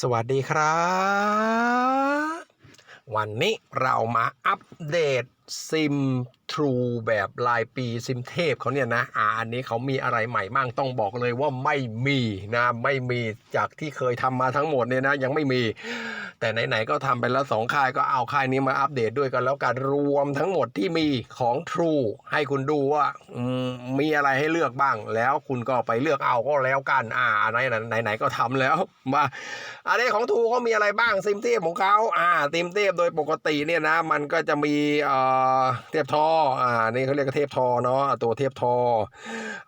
สวัสดีครับ วันนี้เรามาอัปเดตซิม True แบบรายปีซิมเทพเขาเนี่ยนะอ่าอันนี้เขามีอะไรใหม่มั่งต้องบอกเลยว่าไม่มีนะไม่มีจากที่เคยทำมาทั้งหมดเนี่ยนะยังไม่มี แต่ไหนๆก็ทำไปแล้วสองค่ายก็เอาค่ายนี้มาอัปเดตด้วยกันแล้วกันรวมทั้งหมดที่มีของ True ให้คุณดูว่ามีอะไรให้เลือกบ้าง แล้วคุณก็ไปเลือกเอาก็แล้วกันอ่าไหนไหนไหนๆก็ทำแล้วมาอันนี้ของ True เขามีอะไรบ้างซิมเทพของเขาอ่าซิมเทพโดยปกติเนี่ยนะมันก็จะมีเอ่อเทพทออ่านี่เขาเรียกเทพทอเนาะตัวเทพทอ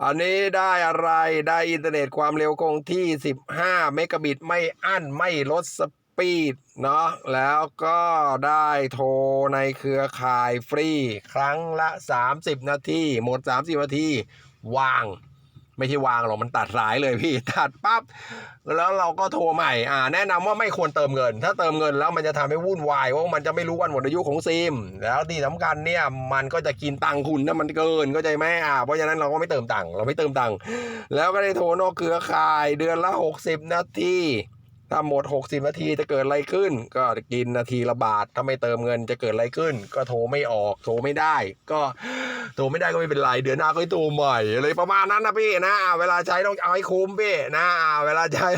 อันนี้ได้อะไรได้อินเทอร์เน็ตความเร็วคงที่ 15 เมกะบิตไม่อั้นไม่ลดสปีดเนาะแล้วก็ได้โทรในเครือข่ายฟรี ครั้งละ 30 นาที หมด 30 นาที วาง ไม่ใช่วางหรอกมันตัดสายเลยพี่ตัดปั๊บแล้วเราก็โทรใหม่อ่าแนะนำว่าไม่ควรเติมเงิน ถ้าเติมเงินแล้วมันจะทำให้วุ่นวายว่ามันจะไม่รู้วันหมดอายุของซิม แล้วที่สำคัญเนี่ยมันก็จะกินตังคุณถ้ามันเกินก็ใจไหมอ่าเพราะฉะนั้นเราก็ไม่เติมตังค์เราไม่เติมตังค์แล้วก็ได้โทรนอกเครือข่ายเดือนละ 60 นาที ถ้าหมด 60 นาทีจะเกิดอะไรขึ้น ก็กินนาทีละบาทถ้าไม่เติมเงินจะเกิดอะไรขึ้น ก็โทรไม่ออก โทรไม่ได้ ก็โทรไม่ได้ก็ไม่เป็นไร เดือนหน้าก็โทรใหม่อะไรประมาณนั้นนะพี่นะ เวลาใช้ต้องเอาให้คุ้มพี่นะ เวลาใช้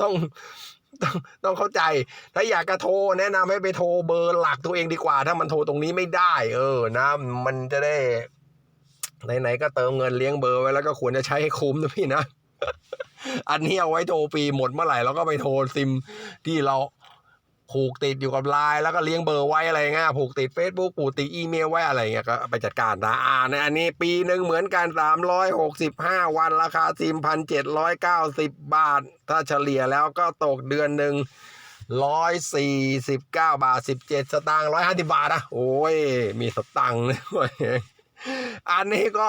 ต้องต้องต้องเข้าใจ ถ้าอยากจะโทรแนะนำให้ไปโทรเบอร์หลักตัวเองดีกว่า ถ้ามันโทรตรงนี้ไม่ได้ เออนะ มันจะได้ไหนๆก็เติมเงินเลี้ยงเบอร์ไว้แล้วก็ควรจะใช้ให้คุ้มนะพี่นะ อันนี้เอาไว้โทรฟรีหมดเมื่อไหร่เราก็ไปโทรซิมที่เราผูกติดอยู่กับไลน์แล้วก็เลี้ยงเบอร์ไว้อะไรเงี้ยผูกติด Facebook ผูกติดอีเมลไว้อะไรเงี้ยก็ไปจัดการนะอ่าในอันนี้ปีหนึ่งเหมือนกัน 365 วันราคาซิมพันเจ็ดร้อยเก้าสิบบาท ถ้าเฉลี่ยแล้วก็ตกเดือนหนึ่งร้อยสี่สิบเก้าบาทสิบเจ็ดสตางค์ร้อยห้าสิบาทอะโอ้ย มีสตังค์ด้วยอันนี้ก็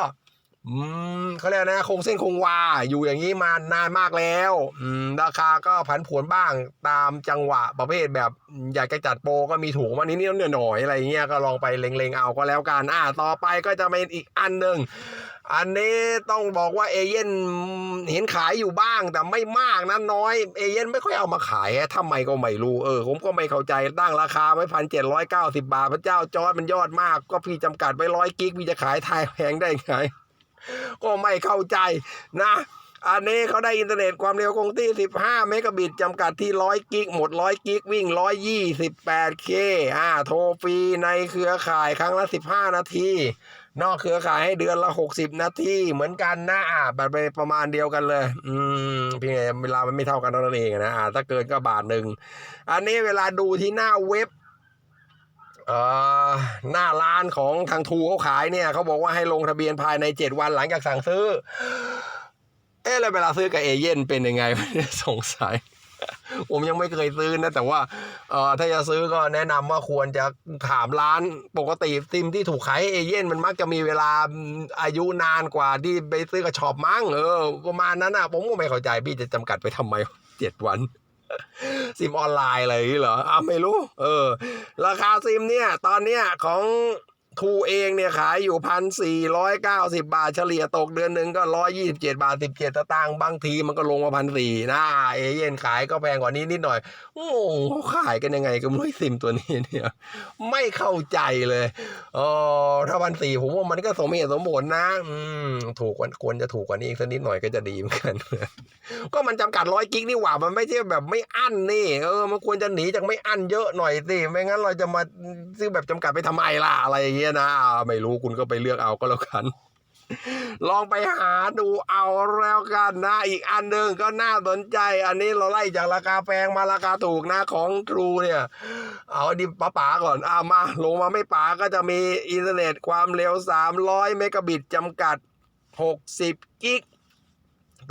อืมเขาเรียกนะคงเส้นคงวาอยู่อย่างนี้มานานมากแล้ว อืม ราคาก็ผันผวนบ้างตามจังหวะประเภทแบบอยากจะจัดโปรก็มีถูกมานิดนิดหน่อยอะไรเงี้ยก็ลองไปเล็งๆเอาก็แล้วกันอ่าต่อไปก็จะเป็นอีกอันหนึ่งอันนี้ต้องบอกว่าเอเย่นเห็นขายอยู่บ้างแต่ไม่มากนะน้อยเอเย่นไม่ค่อยเอามาขายทำไมก็ไม่รู้เออผมก็ไม่เข้าใจตั้งราคาไว้พันเจ็ดร้อยเก้าสิบาท พระเจ้าจอร์ดมันยอดมาก ก็พี่จำกัดไว้ร้อยกิกพี่จะขายไทยแพงได้ไง ก็ไม่เข้าใจนะ อันนี้เขาได้อินเทอร์เน็ตความเร็วคงที่ 15 เมกะบิตจำกัดที่ 100 กิก หมด 100 กิก วิ่ง 128เคอ่า โทรฟรีในเครือข่ายครั้งละ 15 นาที นอกเครือข่ายให้เดือนละ 60 นาที เหมือนกันนะอ่าแบบไปประมาณเดียวกันเลย อืมเพียงแต่เวลามันไม่เท่ากันเท่านั้นเองนะอ่าถ้าเกินก็บาทหนึ่ง อันนี้เวลาดูที่หน้าเว็บ หน้าร้านของทางทูเขาขายเนี่ยเขาบอกว่าให้ลงทะเบียนภายในเจ็ดวันหลังจากสั่งซื้อ เอ๊ะแล้วเวลาซื้อกับเอเย่นเป็นยังไงสงสัย ผมยังไม่เคยซื้อนะ แต่ว่าเอ่อถ้าจะซื้อก็แนะนำว่าควรจะถามร้านปกติซิมที่ถูกขายเอเย่นมันมักจะมีเวลาอายุนานกว่าที่ไปซื้อกับช็อปมั้งเออประมาณนั้นอนะผมก็ไม่เข้าใจพี่จะจำกัดไปทำไมเจ็ดวัน ซิมออนไลน์อะไรอย่างนี้เหรออ้าวไม่รู้ เออ ราคาซิมเนี่ย ตอนเนี้ยของ ทูเองเนี่ยขายอยู่พันสี่ร้อยเก้าสิบาทเฉลี่ยตกเดือนหนึ่งก็ร้อยยี่สิบเจ็ดบาทสิบเจ็ดตางค์บางทีมันก็ลงมาพันสี่นะเอเย่นขายก็แพงกว่านี้นิดหน่อยโอ้เขาขายกันยังไงก็ไม่รู้ซิมตัวนี้เนี่ย ไม่เข้าใจเลยเออถ้าพันสี่ผมว่ามันก็สมเหตุสมผลนะ อืมถูกควรจะถูกกว่านี้อีกสักนิดหน่อยก็จะดีเหมือนกัน ก็มันจำกัดร้อยกิกนี่หว่ามันไม่ใช่แบบไม่อั้นนี่ เออมันควรจะหนีจากไม่อั้นเยอะหน่อยสิไม่งั้นเราจะมาซื้อแบบจำกัดไปทำไมล่ะอะไรอย่างเงี้ยนะไม่รู้คุณก็ไปเลือกเอาก็แล้วกัน ลองไปหาดูเอาแล้วกันนะ อีกอันหนึ่งก็น่าสนใจ อันนี้เราไล่จากราคาแพงมาราคาถูกนะของทรูเนี่ย เอาดิป๋าป๋าก่อนอ่ามาลงมาไม่ป๋าก็จะมีอินเทอร์เน็ตความเร็ว 300 เมกะบิตจำกัด 60 กิก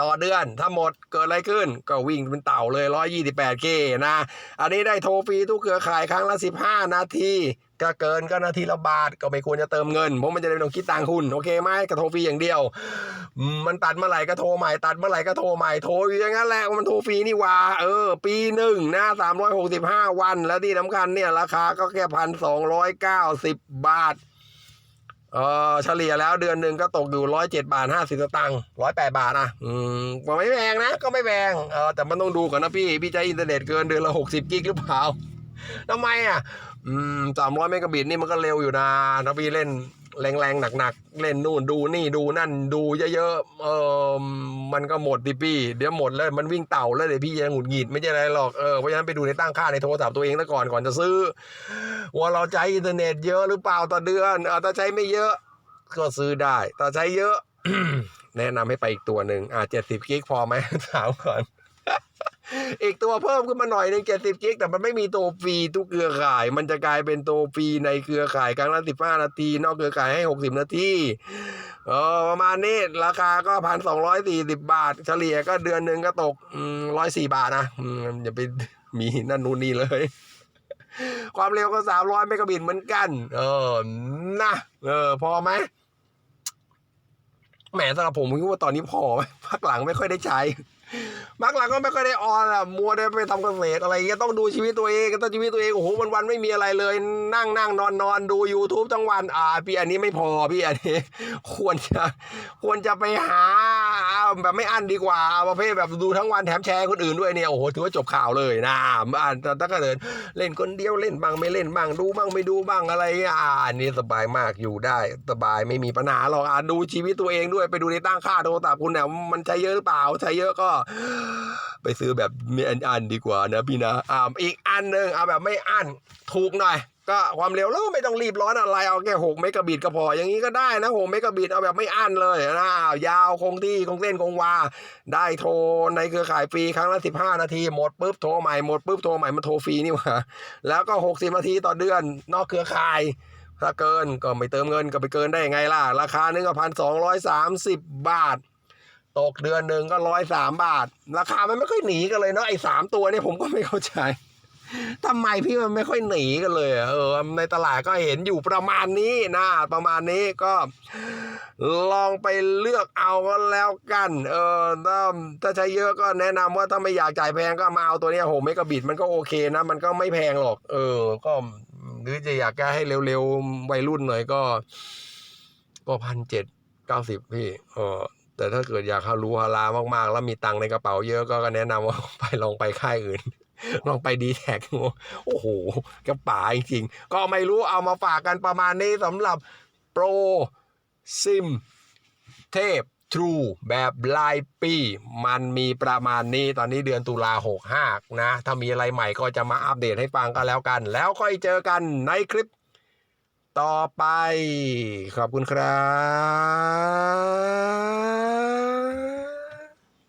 ต่อเดือน ถ้าหมดเกิดอะไรขึ้น ก็วิ่งเป็นเต่าเลย 128เคนะ อันนี้ได้โทรฟรีทุกเครือข่ายครั้งละ 15 นาทีก็เกินก็นาทีละบาทก็ไม่ควรจะเติมเงินเพราะมันจะได้ไม่ต้องคิดตังคุณโอเคไหมก็โทรฟรีอย่างเดียว มันตัดเมื่อไหร่ก็โทรใหม่ตัดเมื่อไหร่ก็โทรใหม่โทรอยู่อย่างนั้นแหละมันโทรฟรีนี่ว่าเออ ปีหนึ่งนะ365วัน แล้วที่สำคัญเนี่ยราคาก็แค่พันสองร้อยเก้าสิบบาท เออเฉลี่ยแล้วเดือนหนึ่งก็ตกอยู่ร้อยเจ็ดบาทห้าสิบสตางค์ร้อยแปดบาทนะอืมก็ไม่แพงนะ ก็ไม่แพงเออแต่มันต้องดูก่อนนะพี่พี่ใช้อินเทอร์เน็ตเกินเดือนละหกสิบกิกหรือเปล่าทำไมอะ อืมสามร้อยเมกะบิตนี่มันก็เร็วอยู่นะถ้าพี่เล่น แรงๆหนักๆเล่นนู่นดูนี่ดูนั่นดูเยอะๆเออมันก็หมดดิพี่ เดี๋ยวหมดแล้วมันวิ่งเต่าแล้วเดี๋ยวพี่จะหงุดหงิดไม่ใช่อะไรหรอกเออเพราะฉะนั้นไปดูในตั้งค่าในโทรศัพท์ตัวเองซะก่อนก่อนจะซื้อ ว่าเราใช้อินเทอร์เน็ตเยอะหรือเปล่าต่อเดือนเออถ้าใช้ไม่เยอะ ก็ซื้อได้ถ้าใช้เยอะ แนะนำให้ไปอีกตัวหนึ่งอ่าเจ็ดสิบกิกพอไหมถามก่อน อีกตัวเพิ่มขึ้นมาหน่อยหนึ่งเจ็ดสิบกิกแต่มันไม่มีตัวฟรีทุกเครือข่าย มันจะกลายเป็นตัวฟรีในเครือข่ายครั้งละสิบห้านาที นอกเครือข่ายให้หกสิบนาทีเออประมาณนี้ราคาก็พันสองร้อยสี่สิบบาท เฉลี่ยก็เดือนหนึ่งก็ตกร้อยสี่บาทนะอย่าไปมีนั่นนู่นนี่เลยความเร็วก็สามร้อยเมกะบิตเหมือนกัน เออ นะ เออ พอไหม แหมสำหรับผมผมคิดว่าตอนนี้พอไหมพักหลังไม่ค่อยได้ใช้ พักหลังก็ไม่ค่อยได้ออนอะมัวได้ไปทำเกษตรอะไรเงี้ยต้องดูชีวิตตัวเองต้องชีวิตตัวเองโอ้โหวันวันไม่มีอะไรเลย นั่งนั่งนอนนอนดู YouTube ทั้งวันอ่าพี่อันนี้ไม่พอพี่อันนี้ ควรจะควรจะไปหาแบบไม่อั้นดีกว่าประเภทแบบดูทั้งวันแถมแชร์คนอื่นด้วยเนี่ยโอ้โหถือว่าจบข่าวเลยนะอ่าแต่ถ้าเกิดเล่นคนเดียวเล่นบ้างไม่เล่นบ้างดูบ้างไม่ดูบ้างอะไรอ่านนี้สบายมากอยู่ได้สบายไม่มีปัญหาหรอกอ่าดูชีวิตตัวเองด้วยไปดูในตั้งค่าโทรศัพท์คุณเนี่ยมันใช้เยอะหรือเปล่าใช้เยอะก็ ไปซื้อแบบมีอันดีกว่านะพี่นะอ่าอีกอันหนึ่งเอาแบบไม่อันถูกหน่อย ก็ความเร็วแล้วไม่ต้องรีบร้อนอะไรเอาแค่หกเมกะบิตก็พออย่างนี้ก็ได้นะหกเมกะบิตเอาแบบไม่อั้นเลยนะยาวคงที่คงเส้นคงวา ได้โทรในเครือข่ายฟรีครั้งละสิบห้านาทีหมดปุ๊บโทรใหม่หมดปุ๊บโทรใหม่มันโทรฟรีนี่หว่าแล้วก็หกสิบนาทีต่อเดือนนอกเครือข่ายถ้าเกินก็ไม่เติมเงินก็ไปเกินได้ยังไงล่ะ ราคาหนึ่งก็พันสองร้อยสามสิบบาท ตกเดือนหนึ่งก็ร้อยสามบาท ราคามันไม่ค่อยหนีกันเลยเนาะไอ้สามตัวเนี่ยผมก็ไม่เข้าใจทำไมพี่มันไม่ค่อยหนีกันเลยเออในตลาดก็เห็นอยู่ประมาณนี้นะประมาณนี้ก็ลองไปเลือกเอาก็แล้วกัน เออถ้าถ้าใช้เยอะก็แนะนำว่าถ้าไม่อยากจ่ายแพงก็มาเอาตัวเนี้ยโหเมกะบิตมันก็โอเคนะ มันก็ไม่แพงหรอก เออ ก็หรือจะอยากจะให้เร็วๆวัยรุ่นหน่อยก็ ก็พันเจ็ดเก้าสิบพี่ เออ แต่ถ้าเกิดอยากฮารู้ฮารามากๆ แล้วมีตังในกระเป๋าเยอะก็แนะนำว่าไปลองไปค่ายอื่น ลองไปดีแท็กโอ้โหกระป๋าจริงๆ ก็ไม่รู้เอามาฝากกันประมาณนี้สำหรับโปรซิมเทพ True แบบรายปี มันมีประมาณนี้ตอนนี้เดือนตุลาหกห้านะ ถ้ามีอะไรใหม่ก็จะมาอัปเดตให้ฟังกันแล้วกัน แล้วค่อยเจอกันในคลิป ต่อไป ขอบคุณครับ